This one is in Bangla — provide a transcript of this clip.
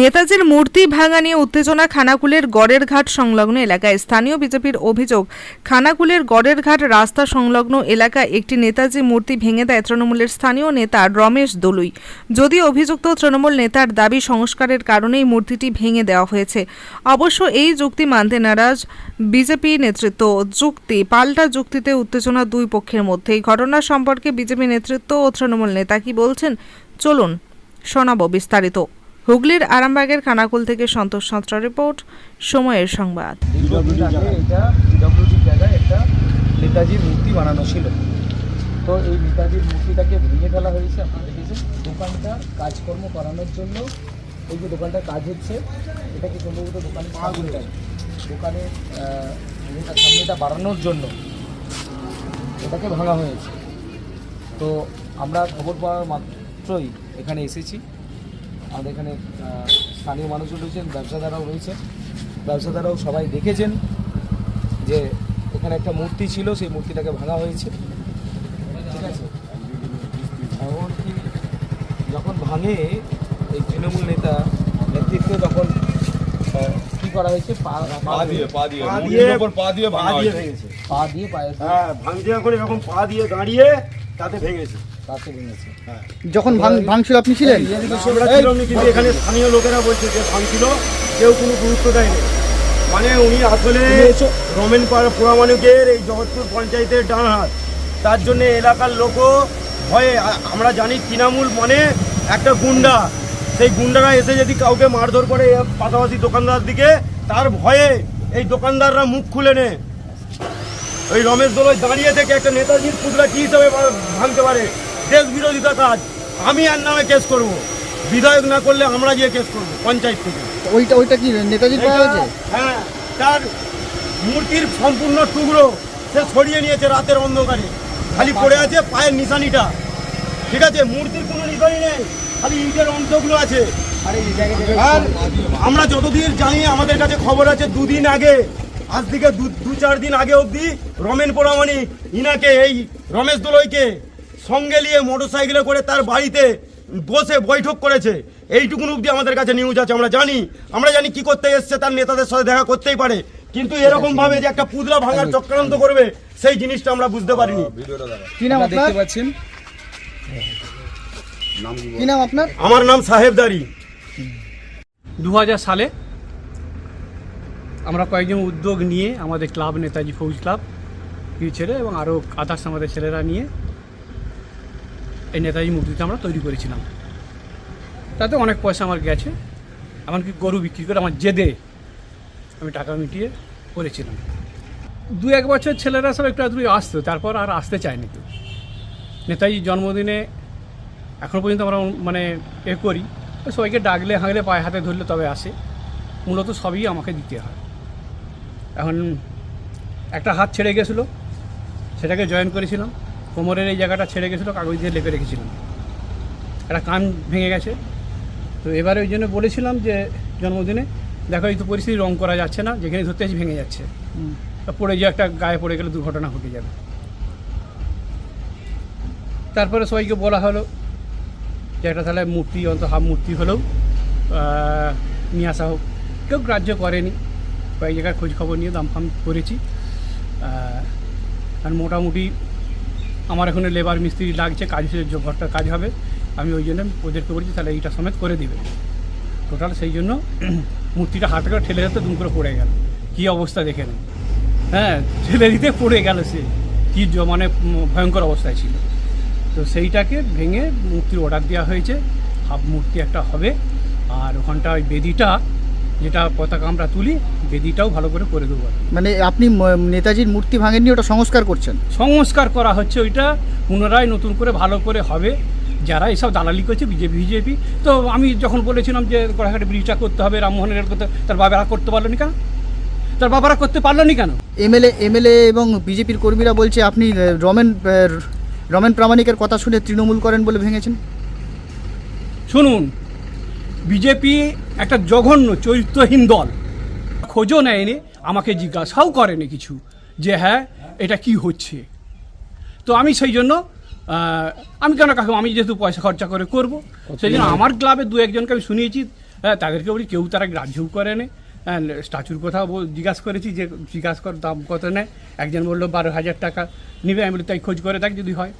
নেতাজির মূর্তি ভাঙা নিয়ে উত্তেজনা খানাকুলের গড়ের ঘাট সংলগ্ন এলাকায়। স্থানীয় বিজেপির অভিযোগ, খানাকুলের গড়ের ঘাট রাস্তা সংলগ্ন এলাকায় একটি নেতাজি মূর্তি ভেঙে দেয় তৃণমূলের স্থানীয় নেতা রমেশ দলুই। যদিও অভিযুক্ত তৃণমূল নেতার দাবি সংস্কারের কারণেই মূর্তিটি ভেঙে দেওয়া হয়েছে। অবশ্য এই যুক্তি মানতে নারাজ বিজেপি নেতৃত্ব। যুক্তি, পাল্টা যুক্তিতে উত্তেজনা দুই পক্ষের মধ্যে। এই ঘটনা সম্পর্কে বিজেপি নেতৃত্ব ও তৃণমূল নেতা কি বলছেন? চলুন, শোনাবো বিস্তারিত। হুগলির আরামবাগের খানাকুল থেকে সন্তোষ সাঁতরা রিপোর্ট, সময়ের সংবাদ। নেতাজির মূর্তি বানানো ছিল। তো এই নেতাজির মূর্তিটাকে ভেঙে ফেলা হয়েছে, আপনারা দেখেছেন? দোকানটা কাজকর্ম করানোর জন্য এই যে দোকানটা কাজ হচ্ছে এটাকে সম্ভবত দোকানে দোকানে সামনেটা বাড়ানোর জন্য এটাকে ভাঙা হয়েছে। তো আমরা খবর পাওয়ার মাত্রই এখানে এসেছি। আমাদের এখানে স্থানীয় মানুষও রয়েছেন ব্যবসাদারাও রয়েছেন। ব্যবসাদারাও সবাই দেখেছেন যে এখানে একটা মূর্তি ছিল সেই মূর্তিটাকে ভাঙা হয়েছে। ঠিক আছে? এমনকি যখন ভাঙে এই তৃণমূল নেতা নেতৃত্বে তখন কি করা হয়েছে? পা পা দিয়ে পা দিয়ে পা মূর্তির দিয়ে- পা দিয়ে পা দিয়ে ভেঙেছে। পা দিয়ে পায়ে হ্যাঁ ভাঙতে যখন এরকম পা দিয়ে দাঁড়িয়ে তাতে ভেঙেছে। ভেঙেছে যখন ভাঙছিল আপনি ছিলেন? কিন্তু এখানে স্থানীয় লোকেরা বলছে যে ভাঙছিল কেউ কোনো গুরুত্ব দেয়নি। মানে উনি আসলে রমেন পাড়া পোড়ামানুকের এই জগৎপুর পঞ্চায়েতের ডান হাত তার জন্য এলাকার লোকও ভয়ে আমরা জানি তৃণমূল মানে একটা গুন্ডা। সেই গুন্ডারা এসে যদি কাউকে মারধর করে পাশাপাশি দোকানদার দিকে তার ভয়ে এই দোকানদাররা মুখ খুলে নেয়। ওই রমেশ দোলই দাঁড়িয়ে থেকে একটা নেতাজির পুতলা কি হিসাবে ভাঙতে পারে? দেশ বিরোধিতা কাজ আমি আর নামে কেস করব। বিধায়ক না করলে আমরা গিয়ে কেস করব পঞ্চায়েত থেকে। ওইটা ওইটা কি পাওয়া হ্যাঁ তার মূর্তির সম্পূর্ণ টুকরো সে সরিয়ে নিয়েছে রাতের অন্ধকারে। খালি পড়ে আছে পায়ের নিশানিটা। ঠিক আছে মূর্তির কোনো নিশানি নেই খালি ইটের অংশগুলো আছে। আর আমরা যতদিন জানি আমাদের কাছে খবর আছে দুদিন আগে আজ থেকে দু দু চার দিন আগে অবধি রমেন পোড়ামানি ইনাকে এই রমেশ দোলইকে সঙ্গে নিয়ে মোটরসাইকেলে করে তার বাড়িতে বসে বৈঠক করেছে। এইটুকুন অবধি আমাদের কাছে নিউজ আছে আমরা জানি। আমরা জানি কি করতে এসছে তার নেতাদের সাথে দেখা করতেই পারে। কিন্তু এরকম ভাবে যে একটা পুতলা ভাঙার চক্রান্ত করবে সেই জিনিসটা আমরা বুঝতে পারিনি। ভিডিওটা নাম আপনারা আপনার? দেখতে পাচ্ছেন কি নাম আপনার? আমার নাম সাহেবদারি দু হাজার সালে আমরা কয়েকজন উদ্যোগ নিয়ে আমাদের ক্লাব নেতাজি ফৌজ ক্লাব কিছু ছেলে এবং আরও আদার্স আমাদের ছেলেরা নিয়ে এই নেতাজি মূর্তিটা আমরা তৈরি করেছিলাম। তাতে অনেক পয়সা আমার গেছে, এমনকি গরু বিক্রি করে আমার জেদে আমি টাকা মিটিয়ে করেছিলাম। দু এক বছর ছেলেরা সব একটু আধটু আসতো, তারপর আর আসতে চায়নি তো নেতাজির জন্মদিনে এখনও পর্যন্ত আমরা মানে এ করি সবাইকে ডাকলে, হাঁকলে, পায়ে হাতে ধরলে তবে আসে। মূলত সবই আমাকে দিতে হয়। এখন একটা হাত ছেড়ে গেছিল, সেটাকে জয়েন করেছিলাম। কোমরের এই জায়গাটা ছেড়ে গেছিল কাগজ দিয়ে লেপে রেখেছিলাম। একটা কান ভেঙে গেছে। তো এবারে ওই জন্য বলেছিলাম যে জন্মদিনে দেখো এই তো পরিস্থিতি রং করা যাচ্ছে না যেখানে ধরতে আছি ভেঙে যাচ্ছে। পড়ে গিয়ে একটা গায়ে পড়ে গেলে দুর্ঘটনা ঘটে যাবে। তারপরে সবাইকে বলা হলো যে একটা তাহলে মূর্তি অন্ত হাফ মূর্তি হলেও নিয়ে আসা হোক। কেউ গ্রাহ্য করেনি। কয়েক জায়গায় খোঁজ খবর নিয়ে দাম ফাম করেছি আর মোটামুটি আমার এখানে লেবার মিস্ত্রি লাগছে কাজ যে ঘরটার কাজ হবে, আমি ওই জন্য ওদেরকে বলেছি, তাহলে এইটা সমেত করে দিবে। টোটাল সেই জন্য মূর্তিটা হাতে করে ঠেলে যেতে দুম করে পড়ে গেল। কী অবস্থা দেখে নেন। হ্যাঁ ঠেলে দিতে পড়ে গেল সে। কী মানে ভয়ঙ্কর অবস্থায় ছিল। তো সেইটাকে ভেঙে মূর্তির অর্ডার দেওয়া হয়েছে। হাফ মূর্তি একটা হবে। আর ওখানটা ওই বেদিটা যেটা পতাকা আমরা তুলি বেদিটাও ভালো করে করে দেবো। মানে আপনি নেতাজির মূর্তি ভাঙেননি ওটা সংস্কার করছেন? সংস্কার করা হচ্ছে ওইটা পুনরায় নতুন করে ভালো করে হবে। যারা এসব দালালি করছে বিজেপি বিজেপি। তো আমি যখন বলেছিলাম যে গড়াঘাটে ব্রিজটা করতে হবে রামমোহনের করতে তার বাবারা করতে পারল না কেন? তার বাবারা করতে পারল না কেন? এমএলএ এমএলএ এবং বিজেপির কর্মীরা বলছে আপনি রমেন রমেন প্রামাণিকের কথা শুনে তৃণমূল করেন বলে ভেঙেছেন। শুনুন বিজেপি একটা জঘন্য চরিত্রহীন দল। খোঁজও নেয়নি, আমাকে জিজ্ঞাসাও করেনি কিছু যে হ্যাঁ এটা কি হচ্ছে? তো আমি সেই জন্য আমি কেন কাকু আমি যেহেতু পয়সা খরচা করে করব, সেই জন্য আমার ক্লাবে দু একজনকে আমি শুনিয়েছি হ্যাঁ তাদেরকে বলি, কেউ তারা গ্রাহ্যও করে না। স্ট্যাচুর কথা জিজ্ঞাসা করেছি যে, জিজ্ঞাসা কর দাম কত নেয় একজন বলল, বারো হাজার টাকা। নিবে, আমি বলি, তাই খোঁজ করে দেখ যদি হয়।